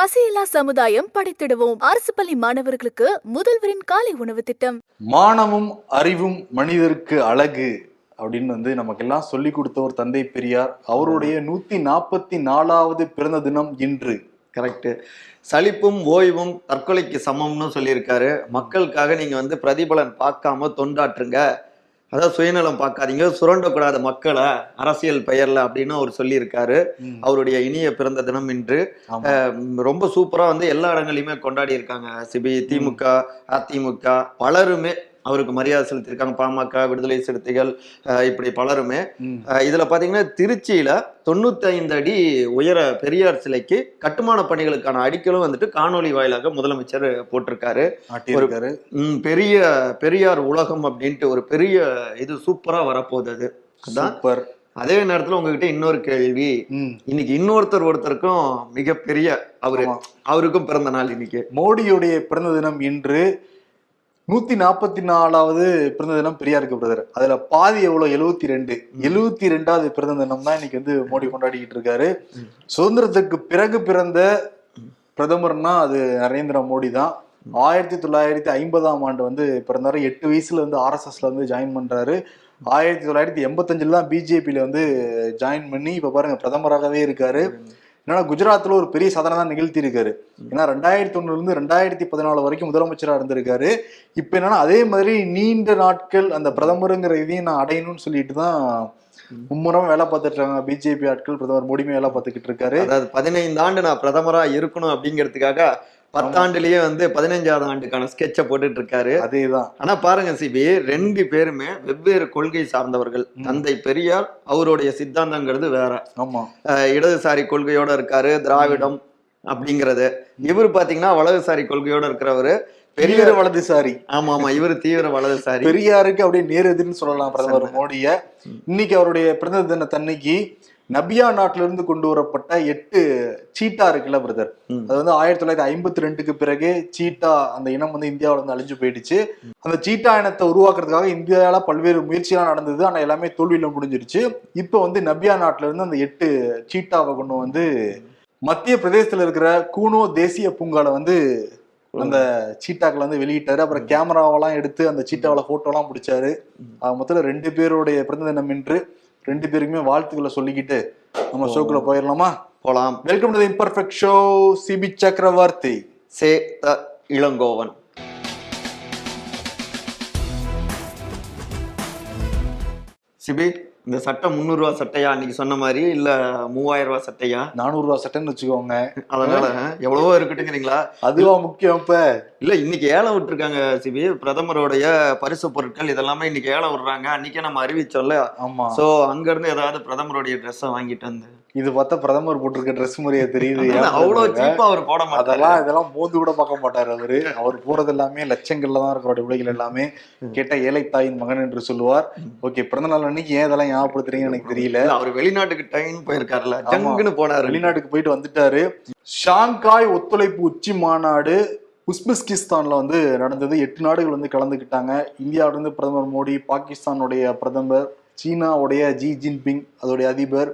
பசியில்லா சமுதாயம் படைத்திடுவோம். அரசு பள்ளி மாணவர்களுக்கு முதல்வரின் காலை உணவு திட்டம். மானமும் அறிவும் மனிதருக்கு அழகு அப்படின்னு வந்து நமக்கெல்லாம் சொல்லி கொடுத்த ஒரு தந்தை பெரியார். அவருடைய நூத்தி நாற்பத்தி நாலாவது பிறந்த தினம் இன்று. கரெக்ட் சலிப்பும் ஓய்வும் தற்கொலைக்கு சமம்னு சொல்லியிருக்காரு. மக்களுக்காக நீங்க வந்து பிரதிபலன் பார்க்காம தொண்டாற்றுங்க. அதாவது சுயநலம் பார்க்காதீங்க சுரண்டக்கூடாத மக்களை அரசியல் பெயர்ல அப்படின்னு அவர் சொல்லியிருக்காரு. அவருடைய இனிய பிறந்த தினம் இன்று. ரொம்ப சூப்பரா வந்து எல்லா இடங்களையுமே கொண்டாடி இருக்காங்க சிபி திமுக அதிமுக பலருமே அவருக்கு மரியாதை செலுத்தியிருக்காங்க. பாமக விடுதலை சிறுத்தைகள் இப்படி பலருமே. இதுல பாத்தீங்கன்னா திருச்சியில தொண்ணூத்தைந்து அடி உயர பெரியார் சிலைக்கு கட்டுமான பணிகளுக்கான அடிக்கலும் வந்துட்டு காணொளி வாயிலாக முதலமைச்சர் போட்டிருக்காரு. ம், பெரிய பெரியார் உலகம் அப்படின்ட்டு ஒரு பெரிய இது சூப்பரா வரப்போகுது அது. சூப்பர். அதே நேரத்துல உங்ககிட்ட இன்னொரு கேள்வி. இன்னைக்கு இன்னொருத்தர் ஒருத்தருக்கும் மிகப்பெரிய அவரு. அவருக்கும் பிறந்த நாள் இன்னைக்கு. மோடியுடைய பிறந்த தினம் இன்று நூத்தி நாற்பத்தி நாலாவது பிறந்த தினம் பெரியாருக்கு பிரதர். அதுல பாதி எவ்வளவு எழுவத்தி ரெண்டு எழுவத்தி ரெண்டாவது பிறந்த தினம் தான் இன்னைக்கு வந்து மோடி கொண்டாடிக்கிட்டு இருக்காரு. சுதந்திரத்துக்கு பிறகு பிறந்த பிரதமர்னா அது நரேந்திர மோடி தான். ஆயிரத்தி தொள்ளாயிரத்தி ஐம்பதாம் ஆண்டு வந்து பிறந்தாரு. எட்டு வயசுல வந்து ஆர்எஸ்எஸ்ல வந்து ஜாயின் பண்றாரு. ஆயிரத்தி தொள்ளாயிரத்தி எண்பத்தஞ்சுல தான் பிஜேபியில வந்து ஜாயின் பண்ணி இப்ப பாருங்க பிரதமராகவே இருக்காரு. என்னன்னா குஜராத்ல ஒரு பெரிய சாதனை தான் நிகழ்த்தி இருக்காரு ஏன்னா ரெண்டாயிரத்தி ஒண்ணுல இருந்து ரெண்டாயிரத்தி பதினாலு வரைக்கும் முதலமைச்சரா இருந்திருக்காரு. இப்ப என்னன்னா அதே மாதிரி நீண்ட நாட்கள் அந்த பிரதமருங்கிற இதையும் நான் அடையணும்னு சொல்லிட்டு தான் மும்முரம் வேலை பார்த்துட்டு இருக்காங்க. பிஜேபி ஆட்கள் பிரதமர் மோடியுமே வேலை பார்த்துக்கிட்டு இருக்காரு. அதாவது பதினைந்து ஆண்டு நான் பிரதமரா இருக்கணும் அப்படிங்கிறதுக்காக பத்தாண்டுலயே வந்து பதினைஞ்சாவது ஆண்டுக்கான ஸ்கெட்சை போட்டுட்டு இருக்காரு அதேதான். ஆனா பாருங்க சிபி ரெண்டு பேருமே வெவ்வேறு கொள்கை சார்ந்தவர்கள். தந்தை பெரியார் அவருடைய சித்தாந்தங்கிறது வேற. ஆமா. இடதுசாரி கொள்கையோட இருக்காரு திராவிடம் அப்படிங்கிறது. இவர் பாத்தீங்கன்னா வலதுசாரி கொள்கையோட இருக்கிறவரு. பெரிய வலதுசாரி. ஆமா ஆமா இவர் தீவிர வலதுசாரி. பெரியாருக்கு அப்படியே நேர் சொல்லலாம் பிரதமர். மோடிய. இன்னைக்கு அவருடைய பிறந்த தினத்தன்னைக்கு நபியா நாட்டில இருந்து கொண்டு வரப்பட்ட எட்டு சீட்டா இருக்குல்ல பிரதர். அது வந்து ஆயிரத்தி தொள்ளாயிரத்தி ஐம்பத்தி ரெண்டுக்கு பிறகு சீட்டா அந்த இனம் வந்து இந்தியாவுல இருந்து அழிஞ்சு போயிடுச்சு. அந்த சீட்டா இனத்தை உருவாக்குறதுக்காக இந்தியால பல்வேறு முயற்சியெல்லாம் நடந்தது. ஆனா எல்லாமே தோல்வியில முடிஞ்சிருச்சு. இப்போ வந்து நபியா நாட்டுல இருந்து அந்த எட்டு சீட்டாவை கொண்டு வந்து மத்திய பிரதேசத்துல இருக்கிற கூனோ தேசிய பூங்கால வந்து அந்த சீட்டாக்களை வந்து வெளியிட்டாரு. அப்புறம் கேமராவெல்லாம் எடுத்து அந்த சீட்டாவில போட்டோலாம் பிடிச்சாரு. மொத்தத்துல ரெண்டு பேருடைய பிறந்த தினம் இன்று. ரெண்டு பேருக்குமே வாழ்த்துக்களை சொல்லிக்கிட்டு நம்ம ஷோக்குள்ள போயிடலாமா? போலாம். Welcome to imperfect show Sibi Chakravarthy. Say the Elangovan. CP இந்த சட்டம் முந்நூறு ரூபா சட்டையா? அன்னைக்கு சொன்ன மாதிரி இல்ல மூவாயிரம் ரூபாய் சட்டையா? நானூறு ரூபா சட்டைன்னு வச்சுக்கோங்க. அதனால எவ்வளவோ இருக்கட்டுங்கிறீங்களா? அதுவா முக்கியம் இப்ப. இல்ல இன்னைக்கு ஏலம் விட்டுருக்காங்க சிபி. பிரதமருடைய பரிசு பொருட்கள் இதெல்லாமே இன்னைக்கு ஏலம் விடுறாங்க. அன்னைக்கே நம்ம அறிவிச்சோம்ல. ஆமா. சோ அங்க இருந்து ஏதாவது பிரதமருடைய ட்ரெஸ்ஸை வாங்கிட்டு வந்து இது பார்த்தா பிரதமர் போட்டிருக்க ட்ரெஸ் மாதிரியே தெரியுது அவ்வளவு. சீப்பா அவர் போட மாட்டாரு. அதெல்லாம் இதெல்லாம் மோந்து கூட பார்க்க மாட்டாரு அவரு. அவர் போறது எல்லாமே லட்சங்கள்ல தான் இருக்கிற உடைகள் எல்லாமே. கேட்டா ஏழை தாயின் மகன் என்று சொல்லுவார். ஓகே பிறந்த நாள் அன்னைக்கு ஏன் இதெல்லாம் ஞாபகப்படுத்துறீங்கன்னு எனக்கு தெரியல. அவர் வெளிநாட்டுக்கு டைம் போயிருக்காருல்ல. ஆமா. ஜங்குன்னு போனாரு. வெளிநாட்டுக்கு போயிட்டு வந்துட்டாரு. ஷாங்காய் ஒத்துழைப்பு உச்சி மாநாடு உஸ்பெஸ்கிஸ்தான்ல வந்து நடந்தது. எட்டு நாடுகள் வந்து கலந்துக்கிட்டாங்க. இந்தியாவில இருந்து பிரதமர் மோடி பாகிஸ்தானுடைய பிரதமர் சீனாவுடைய ஜி ஜின்பிங் அதோடைய அதிபர்.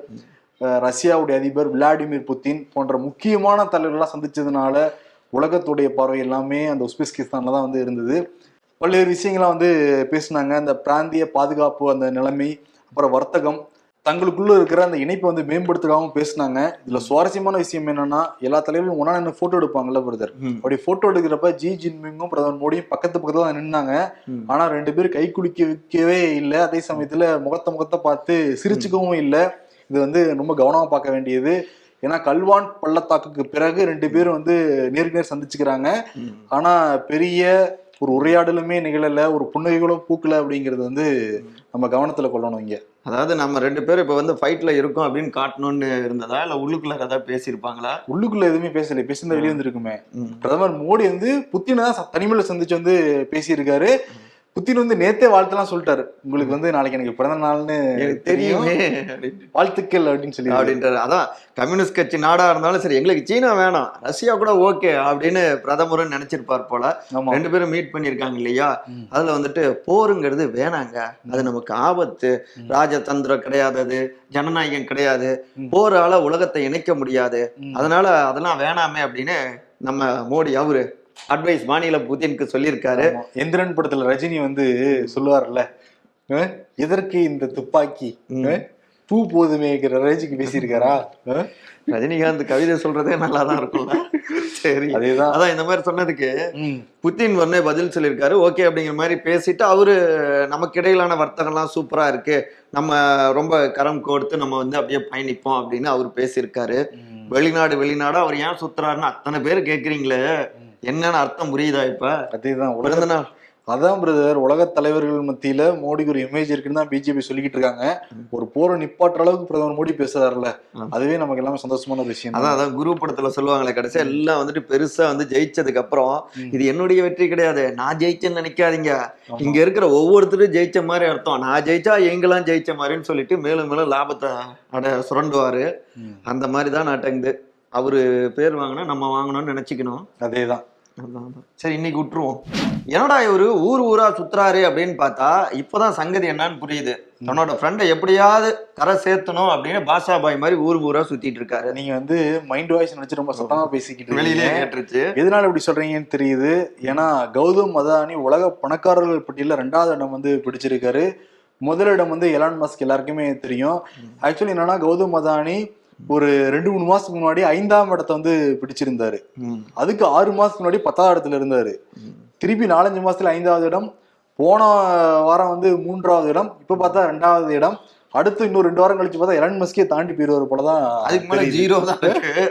ரஷ்யாவுடைய அதிபர் விளாடிமிர் புத்தின் போன்ற முக்கியமான தலைவர்கள்லாம் சந்திச்சதுனால உலகத்துடைய பார்வை எல்லாமே அந்த உஸ்பெஸ்கிஸ்தான்ல தான் வந்து இருந்தது. பல்வேறு விஷயங்கள்லாம் வந்து பேசினாங்க. அந்த பிராந்திய பாதுகாப்பு அந்த நிலைமை அப்புறம் வர்த்தகம் தங்களுக்குள்ள இருக்கிற அந்த இணைப்பை வந்து மேம்படுத்துக்காகவும் பேசினாங்க. இதுல சுவாரஸ்யமான விஷயம் என்னன்னா எல்லா தலைவர்களும் ஒன்னா நின்று போட்டோ எடுப்பாங்கல்ல பிரதர். அப்படி போட்டோ எடுக்கிறப்ப ஜி ஜின்பிங்கும் பிரதமர் மோடியும் பக்கத்து பக்கத்துல தான் நின்னாங்க. ம். ஆனா ரெண்டு பேரும் கை குலுக்க வைக்கவே இல்லை. அதே சமயத்துல முகத்த முகத்தை பார்த்து சிரிச்சுக்கவும் இல்லை. இது வந்து ரொம்ப கவனமா பார்க்க வேண்டியது. ஏன்னா கல்வான் பள்ளத்தாக்குக்கு பிறகு ரெண்டு பேரும் வந்து நேருக்கு நேர் சந்திச்சுக்கிறாங்க. ஆனா பெரிய ஒரு உரையாடலுமே நிகழல ஒரு புன்னகைகளும் பூக்கல அப்படிங்கிறது வந்து நம்ம கவனத்துல கொள்ளணும் இங்க. அதாவது நம்ம ரெண்டு பேரும் இப்ப வந்து ஃபைட்ல இருக்கோம் அப்படின்னு காட்டணும்னு இருந்ததா? இல்ல உள்ளுக்குள்ள ஏதாவது பேசியிருப்பாங்களா? உள்ளுக்குள்ள எதுவுமே பேசல பேசியிருந்தா வெளியே வந்திருக்குமே. பிரதமர் மோடி வந்து புத்தினை தான் தனிமையில சந்திச்சு வந்து பேசியிருக்காரு. புத்தின் வந்து நேத்தே வாழ்த்தெல்லாம் சொல்லிட்டாரு. உங்களுக்கு வந்து நாளைக்கு எனக்கு பிறந்த நாள்னு எனக்கு தெரியுமே. வாழ்த்துக்கள் அப்படின்னு சொல்லி அப்படின்றாரு. அதான் கம்யூனிஸ்ட் கட்சி நாடா இருந்தாலும் சரி எங்களுக்கு சீனா வேணாம் ரஷ்யா கூட ஓகே அப்படின்னு பிரதமரும் நினைச்சிருப்பார் போல. ரெண்டு பேரும் மீட் பண்ணிருக்காங்க இல்லையா. அதுல வந்துட்டு போருங்கிறது வேணாங்க. அது நமக்கு ஆபத்து. ராஜதந்திரம் கிடையாது அது ஜனநாயகம் கிடையாது. போரால உலகத்தை இணைக்க முடியாது. அதனால அதெல்லாம் வேணாமே அப்படின்னு நம்ம மோடி அவரு அட்வைஸ் மாநில புதினுக்கு சொல்லியிருக்காரு. எந்திரன் படத்துல ரஜினி வந்து சொல்லுவார்ல எதற்கு இந்த துப்பாக்கி? பூ போதுமேங்கிற ரேஞ்சுக்கு பேசியிருக்காரா? ரஜினிகாந்த் கவிதை சொல்றதே நல்லா தான் இருக்கும்ல. சரி. அதேதான். அதான் இந்த மாதிரி சொன்னதுக்கு. புத்தின் உடனே பதில் சொல்லியிருக்காரு. ஓகே அப்படிங்கிற மாதிரி பேசிட்டு அவரு நமக்கு இடையிலான வர்த்தகம்லாம் சூப்பரா இருக்கு. நம்ம ரொம்ப கரம் கோர்த்து நம்ம வந்து அப்படியே பயணிப்போம் அப்படின்னு அவர் பேசியிருக்காரு. வெளிநாடு வெளிநாடு அவர் ஏன் சுத்துறாருன்னு அத்தனை பேர் கேக்குறீங்களே. என்னன்னு அர்த்தம் புரியுதா இப்ப? அதேதான். உலக நாள். அதான் பிரதர் உலக தலைவர்கள் மத்தியில மோடிக்கு ஒரு இமேஜ் இருக்குன்னு தான் பிஜேபி சொல்லிக்கிட்டு இருக்காங்க. ஒரு போரை நிப்பாட்டுற அளவுக்கு பிரதமர் மோடி பேசுறாருல. அதுவே நமக்கு எல்லாமே சந்தோஷமான ஒரு விஷயம் அதான் அதான் குரு படத்துல சொல்லுவாங்களே கடைசியா எல்லாம் வந்துட்டு பெருசா வந்து ஜெயிச்சதுக்கு அப்புறம். இது என்னுடைய வெற்றி கிடையாது. நான் ஜெயிச்சேன்னு நினைக்காதீங்க. இங்க இருக்கிற ஒவ்வொருத்தரும் ஜெயிச்ச மாதிரி அர்த்தம். நான் ஜெயிச்சா எங்கெல்லாம் ஜெயிச்ச மாதிரின்னு சொல்லிட்டு மேலும் மேலும் லாபத்தை அட சுரண்டுவாரு. அந்த மாதிரி தான் நாட்டங்குது அவரு பேர் வாங்கினா நம்ம வாங்கணும்னு நினைச்சுக்கணும். அதேதான். சரி இன்னைக்கு விட்டுருவோம். என்னடா இவரு ஊர் ஊரா சுத்துறாரு அப்படின்னு பார்த்தா இப்பதான் சங்கதி என்னன்னு புரியுது. தன்னோட ஃப்ரெண்டை எப்படியாவது கரை சேர்த்தணும் அப்படின்னு பாஷா பாய் மாதிரி ஊர் ஊரா சுத்திட்டு இருக்காரு. நீங்க வந்து மைண்ட் வாய்ஸ் நினைச்சு ரொம்ப சத்தமா பேசிக்கிட்டு வெளியிலே கேட்டுருச்சு. எதனால இப்படி சொல்றீங்கன்னு தெரியுது. ஏன்னா கௌதம் அதானி உலக பணக்காரர்கள் பட்டியல ரெண்டாவது இடம் வந்து பிடிச்சிருக்காரு. முதலிடம் வந்து எலான் மஸ்க் எல்லாருக்குமே தெரியும். ஆக்சுவலி என்னன்னா கௌதம் அதானி ஒரு ரெண்டு மூணு மாசத்துக்கு முன்னாடி ஐந்தாம் இடத்தை வந்து பிடிச்சிருந்தாரு. அதுக்கு ஆறு மாசத்துக்கு முன்னாடி பத்தாவது இடத்துல இருந்தாரு. திருப்பி நாலஞ்சு மாசத்துல ஐந்தாவது இடம் போன வாரம் வந்து மூன்றாவது இடம் இப்ப பார்த்தா ரெண்டாவது இடம். அடுத்து இன்னும் ரெண்டு வாரம் கழிச்சு பார்த்தா எலன் மஸ்கே தாண்டி போயிருவாரு போலதான் அதுக்கு மேல. ஜீரோ தான்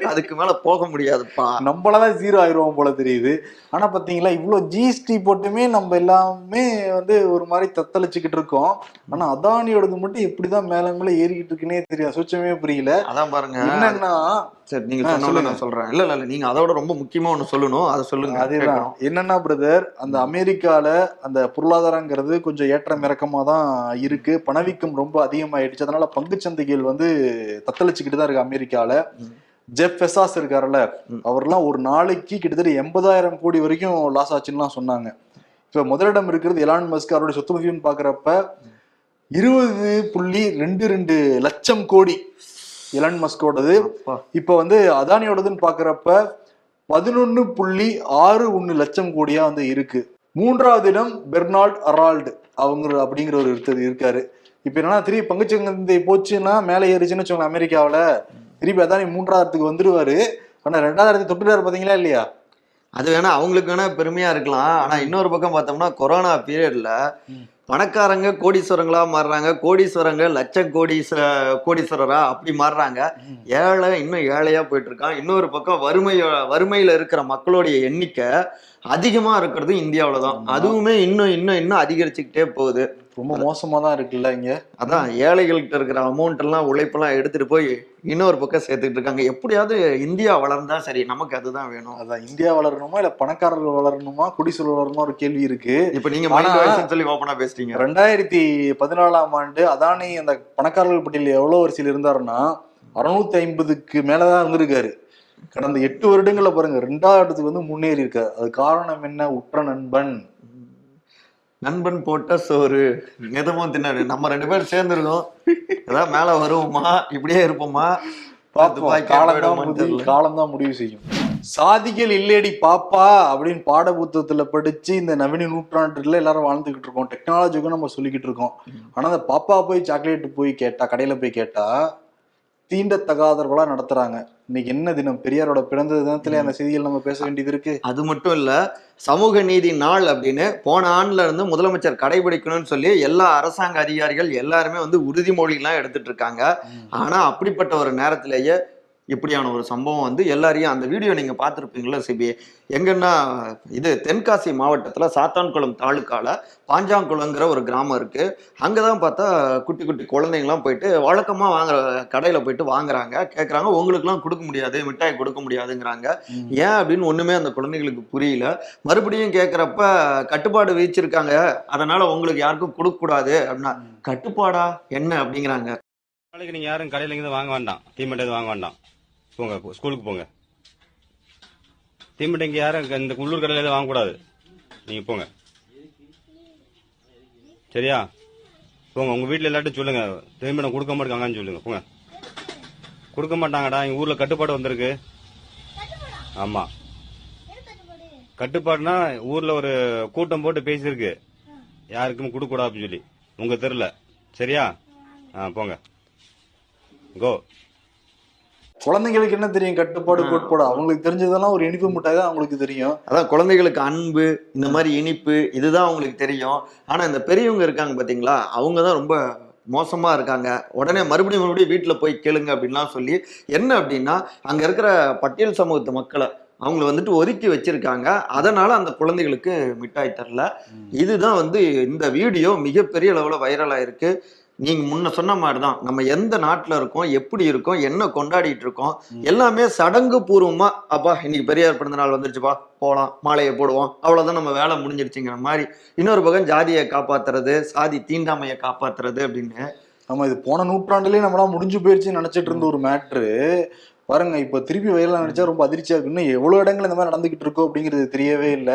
அதுக்கு மேல போக முடியாதுப்பா. நம்மளதான் ஜீரோ ஆயிடுவோம் போல தெரியுது. ஆனா பாத்தீங்களா இவ்வளவு ஜிஎஸ்டி போட்டுமே நம்ம எல்லாமே வந்து ஒரு மாதிரி தத்தளிச்சுக்கிட்டு இருக்கோம். ஆனா அதானியோடது மட்டும் எப்படிதான் மேல மேல ஏறிக்கிட்டு இருக்குன்னே தெரியாது. சுச்சமே புரியல. அதான் பாருங்க. என்னன்னா சரி நீங்க ஆ, சொன்ன சொல்லுங்க. நான் சொல்றேன். இல்ல இல்ல நீங்க அதோட ரொம்ப முக்கியமா ஒண்ணு சொல்லணும். அதை சொல்லுங்க. அதேதான். என்னன்னா பிரதர் அந்த அமெரிக்கால அந்த பொருளாதாரங்கிறது கொஞ்சம் ஏற்றம் இறக்கமா தான் இருக்கு. பணவீக்கம் ரொம்ப அதிகமாயிடுச்சு அதனால பங்குச்சந்தைகள் வந்து தத்தளிச்சுக்கிட்டு தான் இருக்கு அமெரிக்கால ம். ஜெஃப் ஃபெசாஸ் இருக்காருல்ல. அவர்லாம் ஒரு நாளைக்கு கிட்டத்தட்ட எண்பதாயிரம் கோடி வரைக்கும் லாஸ் ஆச்சுன்னுலாம் சொன்னாங்க இப்ப முதலிடம் இருக்கிறது எலான் மஸ்க் அவருடைய சொத்து மதிப்புன்னு பாக்குறப்ப இருபது புள்ளி ரெண்டு ரெண்டு லட்சம் கோடி எலான் மஸ்கோடது. இப்ப வந்து அதானியோடதுன்னு பாக்குறப்ப பதினொன்னு புள்ளி ஆறு ஒன்னு லட்சம் கோடியா வந்து இருக்கு மூன்றாவது இடம் பெர்னால்ட் அரால்டு அவங்க அப்படிங்கிற ஒரு இருக்காரு இப்ப என்னன்னா திருப்பி பங்குச்சந்தை போச்சுன்னா மேலே ஏறிச்சுன்னு வச்சுக்கோங்க அமெரிக்காவுல. திருப்பி அதானி மூன்றாயிரத்துக்கு வந்துருவாரு. ஆனா ரெண்டாயிரத்தி தொட்டுட்டாரு பாத்தீங்களா இல்லையா? அது வேணா அவங்களுக்கு வேணா பெருமையா இருக்கலாம். ஆனா இன்னொரு பக்கம் பார்த்தோம்னா கொரோனா பீரியட்ல. பணக்காரங்க கோடீஸ்வரங்களா மாறுறாங்க. கோடீஸ்வரங்க லட்ச கோடீஸ்வர கோடீஸ்வரரா அப்படி மாறுறாங்க. ஏழை இன்னும் ஏழையா போயிட்டு இருக்கான் இன்னொரு பக்கம் வறுமை வறுமையில இருக்கிற மக்களுடைய எண்ணிக்கை அதிகமா இருக்கிறது இந்தியாவில தான். அதுவுமே இன்னும் இன்னும் இன்னும் அதிகரிச்சுக்கிட்டே போகுது. ரொம்ப மோசமா தான் இருக்குல்ல இங்க? அதான் ஏழைகள்கிட்ட இருக்கிற அமௌண்ட் எல்லாம் உழைப்பெல்லாம் எடுத்துட்டு போய் இன்னொரு பக்கம் சேர்த்துக்கிட்டு இருக்காங்க. எப்படியாவது இந்தியா வளர்ந்தா சரி நமக்கு அதுதான் வேணும். அதான் இந்தியா வளரணுமா இல்ல பணக்காரர்கள் வளரணுமா குடிசூழல் வளரணுமா ஒரு கேள்வி இருக்கு. இப்ப நீங்க ஆனா- மைண்ட் வாய்ஸ்னு சொல்லி ஓப்பனா பேசுறீங்க ரெண்டாயிரத்தி பதினாலாம் ஆண்டு அதானி அந்த பணக்காரர்கள் பட்டியலில் எவ்வளவு வரிசையில் இருந்தாருன்னா அறுநூத்தி ஐம்பதுக்கு மேலதான் இருந்திருக்காரு. கடந்த எட்டு வருடங்கள்ல பாருங்க ரெண்டாவது இடத்துக்கு வந்து முன்னேறி இருக்காரு அது காரணம் என்ன? உற்ற நண்பன். நண்பன் போட்ட சோறு எதுவும் தின்னாரு. நம்ம ரெண்டு பேரும் சேர்ந்துருக்கோம். ஏதாவது மேல வருவோமா? இப்படியே இருப்போமா? காலம் தான் போயிடுவோமான்னு முடிவு செய்யும். சாதிகள் இல்லேடி பாப்பா அப்படின்னு பாட புத்தகத்துல படிச்சு இந்த நவீன நூற்றாண்டுல எல்லாரும் வாழ்ந்துகிட்டு இருக்கோம். டெக்னாலஜிக்கும் நம்ம சொல்லிக்கிட்டு இருக்கோம். ஆனா அந்த பாப்பா போய் சாக்லேட் போய் கேட்டா கடையில போய் கேட்டா தீண்டத்தகாதவர்களா நடத்துறாங்க. இன்னைக்கு என்ன தினம்? பெரியாரோட பிறந்த தினத்துல அந்த செய்திகள் நம்ம பேச வேண்டியது இருக்கு. அது மட்டும் இல்ல சமூக நீதி நாள் அப்படின்னு போன ஆண்டுல இருந்து முதலமைச்சர் கடைபிடிக்கணும்னு சொல்லி எல்லா அரசாங்க அதிகாரிகள் எல்லாருமே வந்து உறுதிமொழிலாம் எடுத்துட்டு இருக்காங்க. ஆனா அப்படிப்பட்ட ஒரு நேரத்திலேயே இப்படியான ஒரு சம்பவம் வந்து எல்லாரையும் அந்த வீடியோ நீங்க பார்த்துருப்பீங்களா சிபி எங்கன்னா இது தென்காசி மாவட்டத்துல சாத்தான்குளம் தாலுக்கால பாஞ்சாங்குளங்கிற ஒரு கிராமம் இருக்கு. அங்கதான் பார்த்தா குட்டி குட்டி குழந்தைங்கலாம் போயிட்டு வழக்கமா வாங்குற கடையில போயிட்டு வாங்குறாங்க. கேக்குறாங்க உங்களுக்குலாம் கொடுக்க முடியாது மிட்டாய் கொடுக்க முடியாதுங்கிறாங்க. ஏன் அப்படின்னு ஒண்ணுமே அந்த குழந்தைகளுக்கு புரியல. மறுபடியும் கேக்குறப்ப கட்டுப்பாடு விதிச்சிருக்காங்க. அதனால உங்களுக்கு யாருக்கும் கொடுக்க கூடாது. அப்படின்னா கட்டுப்பாடா? என்ன? அப்படிங்கிறாங்க. நாளைக்கு நீங்க யாரும் கடையில இருந்து வாங்க வேண்டாம். எதுவும் வாங்க வேண்டாம். போங்க ஸ்கூலுக்கு போங்க. தீமட்டை இங்கே யாரும் இந்த உள்ளூர் கடையில் எதுவும் வாங்கக்கூடாது. நீங்கள் போங்க. சரியா? போங்க உங்கள் வீட்டில் எல்லாட்டும் சொல்லுங்கள் தீமட்டம் கொடுக்க மாட்டாங்கன்னு சொல்லுங்கள் போங்க. கொடுக்க மாட்டாங்கடா எங்கள் ஊரில் கட்டுப்பாடு வந்திருக்கு. ஆமாம் கட்டுப்பாடுனா ஊரில் ஒரு கூட்டம் போட்டு பேசியிருக்கு. யாருக்கும் கொடுக்க அப்படின்னு சொல்லி. உங்கள் தெருல. சரியா? ஆ போங்க. கோ குழந்தைங்களுக்கு என்ன தெரியும்? கட்டுப்பாடு கோட்பாடு? அவங்களுக்கு தெரிஞ்சதெல்லாம் ஒரு இனிப்பு மிட்டாய் தான் அவங்களுக்கு தெரியும். அதான் குழந்தைகளுக்கு அன்பு இந்த மாதிரி இனிப்பு இதுதான் அவங்களுக்கு தெரியும். ஆனா இந்த பெரியவங்க இருக்காங்க பாத்தீங்களா? அவங்க தான் ரொம்ப மோசமா இருக்காங்க. உடனே மறுபடியும் மறுபடியும் வீட்டுல போய் கேளுங்க அப்படின்லாம் சொல்லி என்ன அப்படின்னா அங்க இருக்கிற பட்டியல் சமூகத்து மக்களை அவங்கள வந்துட்டு ஒதுக்கி வச்சிருக்காங்க. அதனால அந்த குழந்தைகளுக்கு மிட்டாய் தரல. இதுதான் வந்து இந்த வீடியோ மிகப்பெரிய அளவுல வைரலா இருக்கு நீங்க முன்ன சொன்ன மாதிரி தான் நம்ம எந்த நாட்டுல இருக்கோம் எப்படி இருக்கோம் என்ன கொண்டாடிட்டு இருக்கோம் எல்லாமே சடங்கு பூர்வமா அப்பா இன்னைக்கு பெரியார் பிறந்த நாள் வந்துருச்சுப்பா போலாம் மாலையை போடுவோம் அவ்வளவுதான் நம்ம வேலை முடிஞ்சிருச்சுங்கிற மாதிரி இன்னொரு பக்கம் ஜாதியை காப்பாத்துறது சாதி தீண்டாமையை காப்பாத்துறது அப்படின்னு நம்ம இது போன நூற்றாண்டுலயே நம்மளாம் முடிஞ்சு போயிருச்சுன்னு நினைச்சிட்டு இருந்த ஒரு மேட்ரு பாருங்க இப்ப திருப்பி வயலாம் நினைச்சா ரொம்ப அதிர்ச்சியா இருக்கு. இன்னும் எவ்வளவு இடங்கள் இந்த மாதிரி நடந்துகிட்டு இருக்கோ அப்படிங்கிறது தெரியவே இல்லை.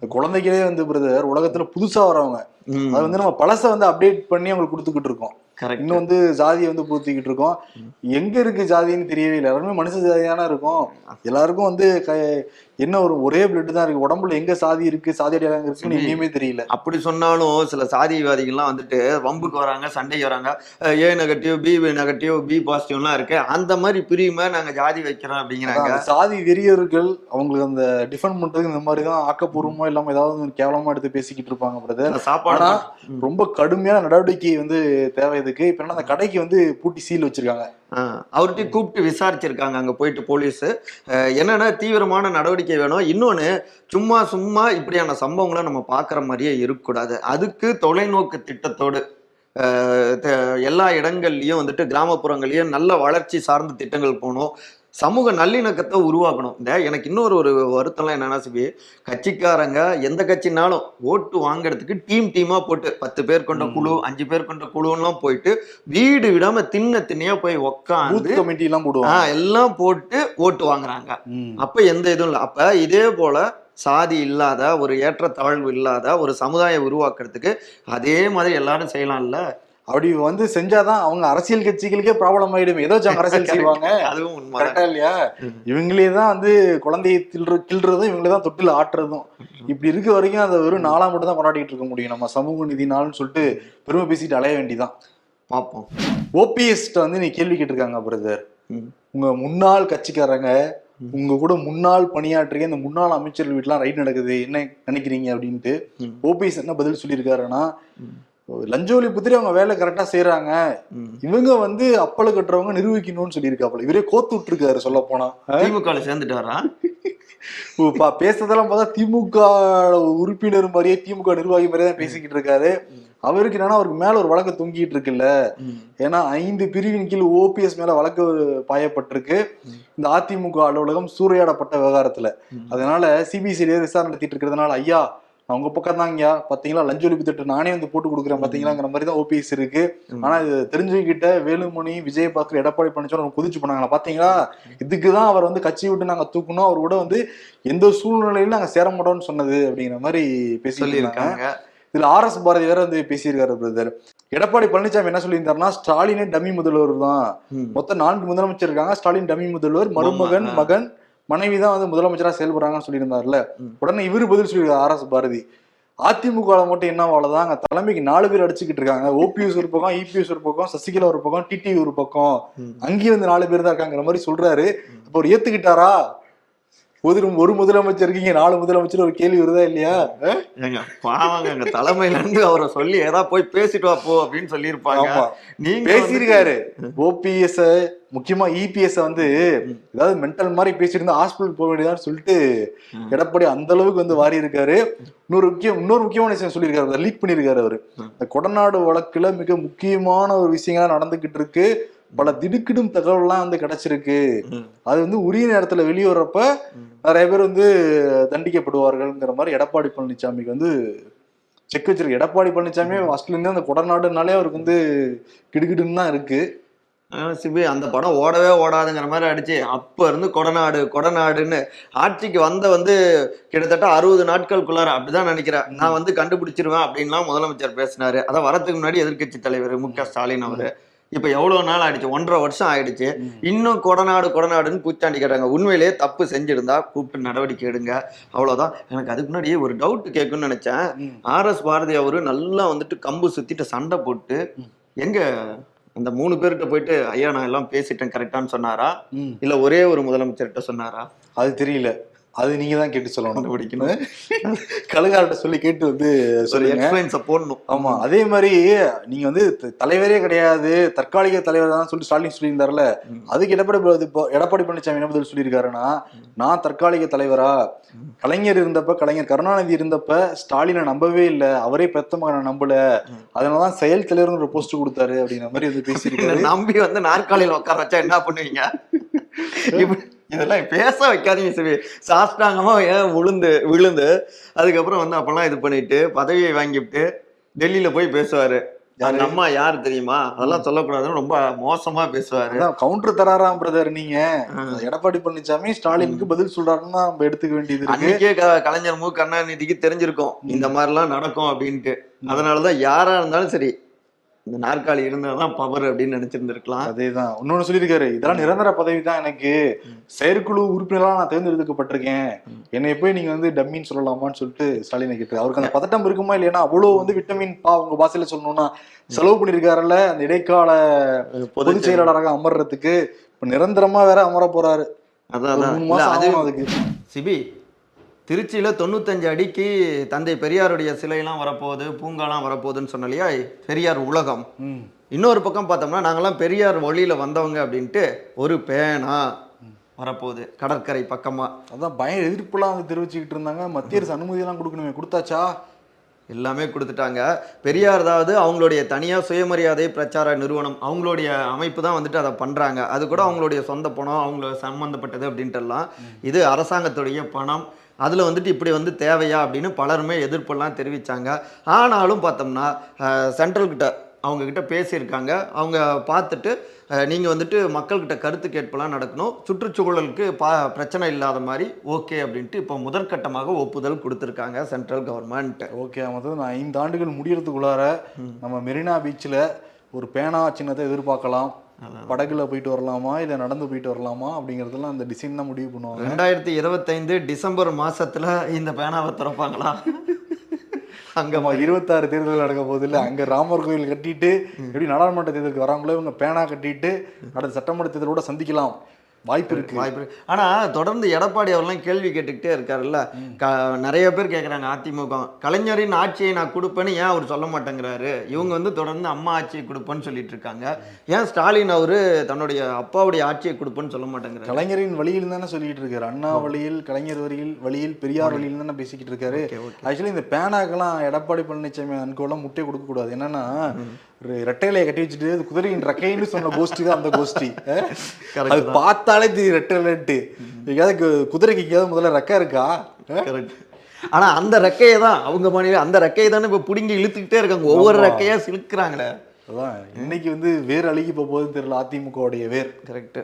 இந்த குழந்தைகளே வந்து பிரதர் உலகத்துல புதுசா வரவங்க. அது வந்து நம்ம பழச வந்து அப்டேட் பண்ணி அவங்களுக்கு கொடுத்துக்கிட்டு இருக்கோம். இன்னும் வந்து ஜாதியை வந்து பூத்திக்கிட்டு இருக்கோம். எங்க இருக்கு ஜாதின்னு தெரியவே இல்லை. எல்லாருமே மனுஷ ஜாதியானா இருக்கும். எல்லாருக்கும் வந்து க- என்ன ஒரு ஒரே பிளட் தான் இருக்கு. உடம்புல எங்க சாதி இருக்கு? சாதி அடையாளம் இருக்குன்னு எங்கேயுமே தெரியல. அப்படி சொன்னாலும் சில சாதிவாதிகள்லாம் வந்துட்டு வம்புக்கு வராங்க சண்டைக்கு வராங்க. A negative B negative B பாசிட்டிவ்லாம் இருக்கு. அந்த மாதிரி பிரியுமா நாங்க ஜாதி வைக்கிறோம் அப்படிங்கிறாங்க. சாதி வெறியர்கள் அவங்களுக்கு அந்த டிஃபெண்ட் பண்றதுக்கு இந்த மாதிரி தான் ஆக்கப்பூர்வமா இல்லாம ஏதாவது கேவலமா எடுத்து பேசிக்கிட்டு இருப்பாங்க பிரதர் அந்த சாப்பாடு ஆனா ரொம்ப கடுமையான நடவடிக்கை வந்து தேவை இதுக்கு. இப்ப என்ன அந்த கடைக்கு வந்து பூட்டி சீல் வச்சிருக்காங்க. அவர்கிட்ட கூப்பிட்டு விசாரிச்சிருக்காங்க அங்க போயிட்டு போலீஸ். என்னன்னா தீவிரமான நடவடிக்கை வேணும். இன்னொன்னு சும்மா சும்மா இப்படியான சம்பவங்களை நம்ம பார்க்குற மாதிரியே இருக்கக்கூடாது. அதுக்கு தொலைநோக்கு திட்டத்தோடு எல்லா இடங்கள்லயும் வந்துட்டு கிராமப்புறங்கள்லயும் நல்ல வளர்ச்சி சார்ந்த திட்டங்கள் போகணும். சமூக நல்லிணக்கத்தை உருவாக்கணும். இந்த எனக்கு இன்னொரு ஒரு வருத்தம்லாம் என்னன்னா சிபி கட்சிக்காரங்க எந்த கட்சினாலும் ஓட்டு வாங்குறதுக்கு டீம் டீமா போட்டு பத்து பேர் கொண்ட குழு அஞ்சு பேர் கொண்ட குழுலாம் போயிட்டு வீடு விடாம தின்ன திண்ணையா போய் உக்காந்து கமிட்டி எல்லாம் ஆ, போடுவாங்க எல்லாம் போட்டு ஓட்டு வாங்குறாங்க. அப்ப எந்த இதுவும் இல்லை. அப்ப இதே போல சாதி இல்லாத ஒரு ஏற்றத்தாழ்வு இல்லாத ஒரு சமுதாயம் உருவாக்குறதுக்கு அதே மாதிரி எல்லாரும் செய்யலாம்ல? அப்படி வந்து செஞ்சாதான் அவங்க அரசியல் கட்சிகளுக்கே ப்ராப்ளம் ஆயிடும். ஏதோ அரசியல் செய்வாங்க. அதுவும் உண்மை கரெக்டா இல்லையா. இவங்களே தான் வந்து குழந்தையை தில்ற கிள்றதும் இவங்களே தான் தொட்டில் ஆட்டுறதும். இப்படி இருக்க வரைக்கும் அதை வெறும் நாளா மட்டும் தான் கொண்டாடிட்டு இருக்க முடியும். நம்ம சமூக நிதி நாள்னு சொல்லிட்டு பெருமை பேசிட்டு அலைய வேண்டிதான். பார்ப்போம் ஓபிஎஸ்ட வந்து நீ கேள்வி கேட்டிருக்காங்க பிரதர். உங்க முன்னாள் கட்சிக்காரங்க உங்க கூட முன்னாள் பணியாற்றிய இந்த முன்னாள் அமைச்சர்கள் வீட்டுலாம் ரைட் நடக்குது. என்ன நினைக்கிறீங்க? அப்படின்ட்டு. ஓபிஎஸ் என்ன பதில் சொல்லியிருக்காருன்னா. லஞ்ச ஒழிப்புத்துறை அவங்க வேலை கரெக்டா செய்யறாங்க. இவங்க வந்து அப்பள கட்டுறவங்க நிரூபிக்கணும்னு சொல்லியிருக்காப்புல. இவரே கோத்து விட்டுருக்காரு சொல்ல போனா திமுக சேர்ந்துட்டு வரா பேசுறதெல்லாம் பார்த்தா திமுக உறுப்பினர் மாதிரியே திமுக நிர்வாகி மாதிரியே தான் பேசிக்கிட்டு இருக்காரு. அவருக்கு என்னன்னா அவருக்கு மேல ஒரு வழக்கு தொங்கிட்டு இருக்குல்ல. ஏன்னா ஐந்து பிரிவின் கீழ் ஓபிஎஸ் மேல வழக்கு பாயப்பட்டிருக்கு. இந்த அதிமுக அலுவலகம் சூறையாடப்பட்ட விவகாரத்துல. அதனால சிபிசிஐடி விசாரணை நடத்திட்டு இருக்கிறதுனால ஐயா உங்க பக்கம் தாங்கயா பாத்தீங்களா? லஞ்ச ஒழிப்பு திட்டம் நானே வந்து போட்டு கொடுக்குறேன் பாத்தீங்களாங்கிற மாதிரி தான் ஓபிஎஸ் இருக்கு. ஆனா இது தெரிஞ்சுக்கிட்ட வேலுமணி விஜயபாஸ்கர் எடப்பாடி பழனிசாமி குதிச்சு பண்ணாங்களா பாத்தீங்களா? இதுக்குதான் அவர் வந்து கட்சி விட்டு நாங்க தூக்கணும். அவர் கூட வந்து எந்த சூழ்நிலையிலும் நாங்க சேர மாட்டோம்னு சொன்னது அப்படிங்கிற மாதிரி பேசி சொல்லியிருக்காங்க. இதுல ஆர் எஸ் பாரதி வேற வந்து பேசியிருக்காரு பிரதர் எடப்பாடி பழனிசாமி என்ன சொல்லியிருந்தாருன்னா ஸ்டாலினே டம்மி முதல்வர் தான். மொத்தம் நான்கு முதலமைச்சர் இருக்காங்க. ஸ்டாலின் டம்மி முதல்வர் மருமகன். மகன் மனைவி தான் வந்து முதலமைச்சரா செயல்படுறாங்கன்னு சொல்லியிருந்தாருல. உடனே இவரு பதில் சொல்லியிருக்காரு ஆர் எஸ் பாரதி. அதிமுக மட்டும் என்ன அவ்வளவுதான் அங்க தலைமைக்கு நாலு பேர் அடிச்சுக்கிட்டு இருக்காங்க. ஓபிஎஸ் ஒரு பக்கம் இபிஎஸ் ஒரு பக்கம் சசிகலா ஒரு பக்கம் டிடி ஒரு பக்கம். அங்கேயும் வந்து நாலு பேர் தான் இருக்காங்கிற மாதிரி சொல்றாரு. அப்ப அவர் ஏத்துக்கிட்டாரா? ஒரு ஒரு முதலமைச்சர் இருக்கீங்க நாலு முதலமைச்சர் ஒரு கேள்வி வருதா இல்லையா? ஏங்க பாவங்க எங்க தலைமையில இருந்து அவரை சொல்லி ஏதா போய் பேசிட்டு வா போ அப்படின்னு சொல்லியிருப்பாங்க. நீங்க பேசியிருக்காரு. ஓபிஎஸ் முக்கியமா இபிஎஸ் வந்து ஏதாவது மென்டல் மாதிரி பேசிட்டு இருந்தா ஹாஸ்பிட்டல் போக வேண்டியதான்னு சொல்லிட்டு. எடப்பாடி அந்த அளவுக்கு வந்து வாரி இருக்காரு இன்னொரு முக்கியம் இன்னொரு முக்கியமான விஷயம் சொல்லியிருக்காரு லீக் பண்ணியிருக்காரு அவரு. இந்த கொடநாடு வழக்குல மிக முக்கியமான ஒரு விஷயங்களா நடந்துகிட்டு இருக்கு. பல திடுக்கிடும் தகவல்லாம் வந்து கிடைச்சிருக்கு. அது வந்து உரிய நேரத்துல வெளியே வர்றப்ப ம். நிறைய பேர் வந்து தண்டிக்கப்படுவார்கள்ங்கிற மாதிரி எடப்பாடி பழனிசாமிக்கு வந்து செக் வச்சிருக்கு. எடப்பாடி பழனிசாமி ஃபர்ஸ்ட்ல இருந்தே அந்த கொடநாடுனாலே அவருக்கு வந்து கிடுகிடுன்னு தான் இருக்கு. சிபி அந்த படம் ஓடவே ஓடாதுங்கிற மாதிரி அடிச்சு அப்ப இருந்து கொடநாடு கொடநாடுன்னு ஆட்சிக்கு வந்த வந்து கிட்டத்தட்ட அறுபது நாட்களுக்குள்ளார அப்படிதான் நினைக்கிறேன். நான் வந்து கண்டுபிடிச்சிருவேன் அப்படின்லாம் முதலமைச்சர் பேசினாரு. அதான் வரதுக்கு முன்னாடி எதிர்க்கட்சி தலைவர் மு க ஸ்டாலின் அவரு. இப்ப எவ்வளவு நாள் ஆயிடுச்சு? ஒன்றரை வருஷம் ஆயிடுச்சு. இன்னும் கொடநாடு கொடநாடுன்னு பூச்சாண்டி கேட்டாங்க உண்மையிலேயே தப்பு செஞ்சிருந்தா கூப்பிட்டு நடவடிக்கை எடுங்க. அவ்வளவுதான். எனக்கு அதுக்கு முன்னாடி ஒரு டவுட் கேட்கணும்னு நினைச்சேன். ம். ஆர் எஸ் பாரதி அவரு நல்லா வந்துட்டு கம்பு சுத்திட்டு சண்டை போட்டு எங்க அந்த மூணு பேர்கிட்ட போயிட்டு ஐயா நான் எல்லாம் பேசிட்டேன் கரெக்டான்னு சொன்னாரா. இல்ல ஒரே ஒரு முதலமைச்சர்கிட்ட சொன்னாரா? அது தெரியல. அது நீங்க தான் கேட்டு சொல்லணும் கண்டுபிடிக்கணும் கழுகார்ட்ட சொல்லி கேட்டு வந்து எக்ஸ்பிளைன்ஸ போடணும். ஆமா அதே மாதிரி நீங்க வந்து தலைவரே கிடையாது தற்காலிக தலைவர் தான் சொல்லி ஸ்டாலின் சொல்லியிருந்தாருல. அதுக்கு எடப்பாடி எடப்பாடி பழனிசாமி என்ன பதில் சொல்லியிருக்காருன்னா நான் தற்காலிக தலைவரா? கலைஞர் இருந்தப்ப கலைஞர் கருணாநிதி இருந்தப்ப ஸ்டாலினை நம்பவே இல்ல. அவரே பெத்த மகனை நம்பல. அதனாலதான் செயல் தலைவர்னு ஒரு போஸ்ட் கொடுத்தாரு அப்படிங்கிற மாதிரி வந்து பேசியிருக்காரு. நம்பி வந்து நாற்காலியில உட்கார வச்சா என்ன பண்ணுவீங்க? இதெல்லாம் பேச வைக்காதீங்க சரி சாஷ்டாங்கமா ஏன் விழுந்து விழுந்து அதுக்கப்புறம் வந்து அப்பெல்லாம் இது பண்ணிட்டு பதவியை வாங்கிட்டு டெல்லியில போய் பேசுவாரு. அந்த அம்மா யார் தெரியுமா? அதெல்லாம் சொல்லக்கூடாதுன்னு ரொம்ப மோசமா பேசுவாரு. கவுண்டர் தராராம் பிரதர் நீங்க. எடப்பாடி பழனிசாமி ஸ்டாலினுக்கு பதில் சொல்றாருன்னு நம்ம எடுத்துக்க வேண்டியது அன்னைக்கே க- கலைஞர் மு கருணாநிதிக்கு தெரிஞ்சிருக்கும். இந்த மாதிரிலாம் நடக்கும் அப்படின்ட்டு. அதனாலதான் யாரா இருந்தாலும் சரி இந்த நாற்காலி இருந்தாதான் பவர் அப்படின்னு நினைச்சிருந்திருக்கலாம். அதேதான். இன்னொன்னு சொல்லியிருக்காரு இதெல்லாம் நிரந்தர பதவி தான் எனக்கு செயற்குழு உறுப்பினரா நான் தேர்ந்தெடுக்கப்பட்டிருக்கேன். என்னை போய் நீங்க வந்து டம்மின்னு சொல்லலாமான்னு சொல்லிட்டு ஸ்டாலினை கேட்டு அவருக்கு அந்த பதட்டம் இருக்குமா இல்லையா அவ்வளவு வந்து விட்டமின் பா உங்க பாசையில சொல்லணும்னா செலவு பண்ணிருக்காருல்ல அந்த இடைக்கால பொதுச் செயலாளராக அமர்றதுக்கு. இப்ப நிரந்தரமா வேற அமர போறாரு. அதான் அது அதுக்கு. சிபி திருச்சியில தொண்ணூத்தஞ்சு அடிக்கு தந்தை பெரியாருடைய சிலையெல்லாம் வரப்போகுது பூங்காலாம் வரப்போகுதுன்னு சொன்ன இல்லையா? பெரியார் உலகம். இன்னொரு பக்கம் பார்த்தோம்னா நாங்கெல்லாம் பெரியார் வழியில வந்தவங்க அப்படின்ட்டு ஒரு பேனா வரப்போகுது கடற்கரை பக்கமா. அதான் பயம் எதிர்ப்புலாம் வந்து தெரிவிச்சுக்கிட்டு இருந்தாங்க. மத்திய அரசு அனுமதி எல்லாம் கொடுக்கணுமே கொடுத்தாச்சா? எல்லாமே கொடுத்துட்டாங்க. பெரியார் அதாவது அவங்களுடைய தனியாக சுயமரியாதை பிரச்சார நிறுவனம் அவங்களுடைய அமைப்பு தான் வந்துட்டு அதை பண்ணுறாங்க அது கூட அவங்களுடைய சொந்த பணம் அவங்கள சம்மந்தப்பட்டது அப்படின்ட்டு எல்லாம் இது அரசாங்கத்துடைய பணம். அதில் வந்துட்டு இப்படி வந்து தேவையா அப்படின்னு பலருமே எதிர்ப்பெல்லாம் தெரிவித்தாங்க ஆனாலும் பார்த்தோம்னா சென்ட்ரல் கிட்ட அவங்க கிட்ட பேசியிருக்காங்க. அவங்க பார்த்துட்டு நீங்கள் வந்துட்டு மக்கள்கிட்ட கருத்து கேட்பெல்லாம் நடக்கணும். சுற்றுச்சூழலுக்கு பா பிரச்சனை இல்லாத மாதிரி ஓகே அப்படின்ட்டு இப்போ முதற்கட்டமாக ஒப்புதல் கொடுத்துருக்காங்க சென்ட்ரல் கவர்மெண்ட் ஓகே மொத்தம் நான் ஐந்து ஆண்டுகள் முடியறதுக்குள்ளார நம்ம மெரினா பீச்சில் ஒரு பேனா சின்னத்தை எதிர்பார்க்கலாம். படகுல போயிட்டு வரலாமா இல்ல நடந்து போயிட்டு வரலாமா அப்படிங்கறதெல்லாம் அந்த டிசைன் தான் முடிவு பண்ணுவாங்க. ரெண்டாயிரத்தி இருபத்தைந்து டிசம்பர் மாசத்துல இந்த பேனாவை திறப்பாங்களா? அங்க நம்ம இருபத்தாறு தேர்தல் நடக்க போகுது இல்ல அங்க ராமர் கோயில் கட்டிட்டு எப்படி நாடாளுமன்ற தேர்தலுக்கு வராங்களோ இவங்க பேனா கட்டிட்டு அடுத்த சட்டமன்ற தேர்தலோட சந்திக்கலாம். வாய்ப்பு இருக்கு. வாய்ப்பு இருக்கு. ஆனா தொடர்ந்து எடப்பாடி அவர்லாம் கேள்வி கேட்டுக்கிட்டே இருக்காருல்ல. க- நிறைய பேர் கேக்குறாங்க அதிமுக. கலைஞரின் ஆட்சியை நான் கொடுப்பேன்னு ஏன் அவர் சொல்ல மாட்டேங்கிறாரு? இவங்க வந்து தொடர்ந்து அம்மா ஆட்சியை கொடுப்பேன்னு சொல்லிட்டு இருக்காங்க. ஏன் ஸ்டாலின் அவரு தன்னுடைய அப்பாவுடைய ஆட்சியை கொடுப்பேன்னு சொல்ல மாட்டேங்கிறாரு? கலைஞரின் வழியில் தானே சொல்லிட்டு இருக்காரு. அண்ணா வழியில் கலைஞர் வழியில் வழியில் பெரியார் வழியில் தானே பேசிக்கிட்டு இருக்காரு. ஆக்சுவலி இந்த பேனாக்கெல்லாம் எடப்பாடி பழனிசாமி அன்கோலாம் முட்டை கொடுக்க கூடாது என்னன்னா ரெட்டையிலையை கட்டி வச்சுட்டு அது குதிரையின் ரெக்கைன்னு சொன்ன கோஷ்டி தான் அந்த கோஷ்டி. அது பார்த்தாலே தெரியும் ரெட்டையிலட்டு எங்கேயாவது குதிரைக்கு எங்கேயாவது முதல்ல ரெக்கை இருக்கா? அஹ்? Correct. ஆனா அந்த ரெக்கையை தான் அவங்க மாநில அந்த ரெக்கையை தானே இப்ப புடுங்கி இழுத்துக்கிட்டே இருக்காங்க. ஒவ்வொரு ஆமா. ரெக்கையா சிலுக்குறாங்களே. அதான். இன்னைக்கு வந்து வேர் அழுகி போக போகுதுன்னு தெரியல அதிமுகவுடைய வேர். கரெக்ட்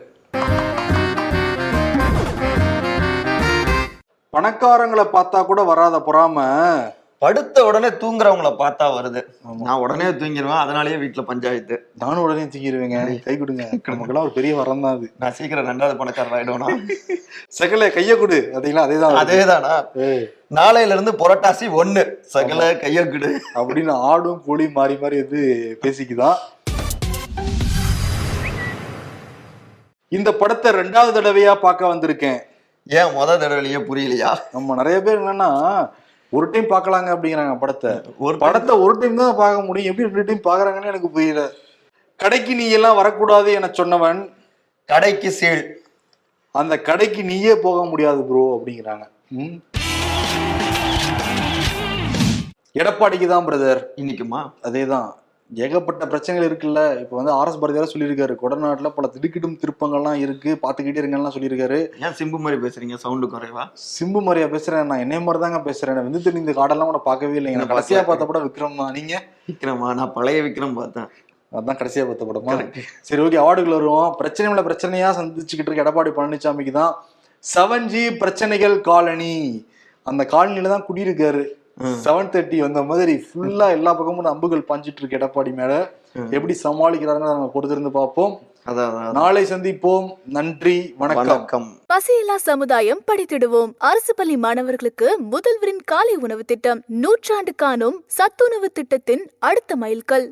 பணக்காரங்களை பார்த்தா கூட வராத பொறாம. படுத்த உடனே தூங்குறவங்கள பார்த்தா வருது. நான் உடனே தூங்கிடுவேன் அதனாலயே வீட்டுல பஞ்சாயத்து. நானும் உடனே தூக்கிடுவேங்க கை கொடுங்க. நமக்கெல்லாம் ஒரு பெரிய வரம் தான் அது. நான் சீக்கிரம் ரெண்டாவது பணக்காரர் ஆயிடுவேனா? சகல கைய கொடு. அதீங்களா அதேதான் அதேதானா? நாளையில இருந்து புரட்டாசி ஒண்ணு. சகல கையக்கிடு அப்படின்னு ஆடும் கோழி மாறி மாறி வந்து பேசிக்குதான் இந்த படத்தை ரெண்டாவது தடவையா பார்க்க வந்திருக்கேன். ஏன் முத தடவையே புரியலையா? நம்ம நிறைய பேர் என்னன்னா ஒரு டைம் பார்க்கலாங்க அப்படிங்கிறாங்க படத்தை. ஒரு படத்தை ஒரு டைம் தான் பார்க்க முடியும். எப்படி ரெண்டு டைம் பாக்குறாங்கன்னு எனக்கு புரியல. கடைக்கு நீ எல்லாம் வரக்கூடாது என சொன்னவன் கடைக்கு சீல். அந்த கடைக்கு நீயே போக முடியாது ப்ரோ அப்படிங்கிறாங்க. எடப்பாடிக்கு தான் பிரதர் இன்னைக்குமா? அதேதான். ஏகப்பட்ட பிரச்சனைகள் இருக்குல்ல? இப்போ வந்து ஆர்எஸ் பாரதியார் சொல்லியிருக்காரு. கொடநாட்டுல பல திடுக்கிடும் திருப்பங்கள்லாம் இருக்கு. பார்த்துக்கிட்டே இருங்கலாம் சொல்லியிருக்காரு. ஏன் சிம்பு மாதிரி பேசுறீங்க? சவுண்டு குறைவா? சிம்பு மாதிரியா பேசுறேன். நான் என்னைய மாதிரி தாங்க பேசுறேன். வந்து தெரிஞ்ச இந்த காடெல்லாம் கூட பார்க்கவே இல்லைங்க. நான் கடைசியா பார்த்த படம் விக்ரம் தான் நீங்க? விக்ரமா? நான் பழைய விக்ரம் பார்த்தேன். அதான் கடைசியா பார்த்த படமா? சரி ஓகே அவார்டுகள் வருவோம். பிரச்சனை மேல பிரச்சனையா சந்திச்சுக்கிட்டு இருக்க எடப்பாடி பழனிசாமிக்கு தான். செவன் ஜி பிரச்சனைகள் காலனி. அந்த காலனில தான் குடியிருக்காரு. செவன் தேர்ட்டி வந்த மாதிரி ஃபுல்லா எல்லா பக்கமும் அம்புகள் பாஞ்சிட்டு இருக்கு எடப்பாடி மேல. எப்படி சமாளிக்கிறாருன்னு நம்ம பொறுத்திருந்து பார்ப்போம். நாளை சந்திப்போம். நன்றி வணக்கம். வணக்கம். பசியில்லா சமுதாயம் படித்திடுவோம். அரசு பள்ளி மாணவர்களுக்கு முதல்வரின் காலை உணவு திட்டம். நூற்றாண்டு காணும் சத்துணவு திட்டத்தின் அடுத்த மைல்கல்.